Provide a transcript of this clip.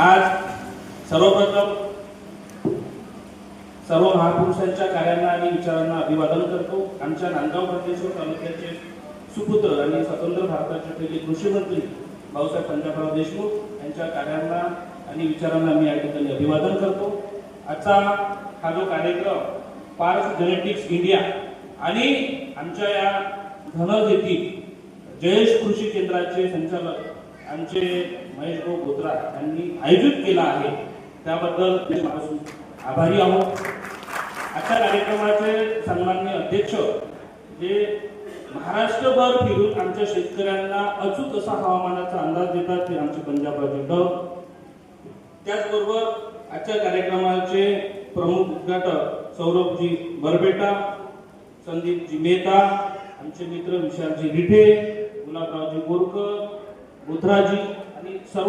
आज सर्वप्रथम सर्व महापुरुषांच्या कार्यांना आणि विचारांना अभिवादन करतो. आमच्या नांदगाव प्रदेश्वर तालुक्याचे सुपुत्र आणि स्वतंत्र भारताचे पहिले कृषी मंत्री भाऊसाहेब पंजाबराव देशमुख यांच्या कार्यांना आणि विचारांना मी या ठिकाणी अभिवादन करतो. आजचा हा जो कार्यक्रम पार्स जेनेटिक्स इंडिया आणि आमच्या या धनज येथील जयेश कृषी केंद्राचे संचालक आमचे महेश भाऊ बोत्रा यांनी आयोजित केला आहे. त्याबद्दल आभारी आहोत. आजच्या कार्यक्रमाचे सन्मान्य अध्यक्ष जे महाराष्ट्रभर फिरून आमच्या शेतकऱ्यांना अचूक असा हवामानाचा अंदाज देतात ते आमचे पंजाबरावजी डग त्याचबरोबर आजच्या कार्यक्रमाचे प्रमुख उद्घाटक सौरभजी बरबेटा संदीपजी मेहता आमचे मित्र विशालजी रिठे गुलाबरावजी बोरकर बुधराजी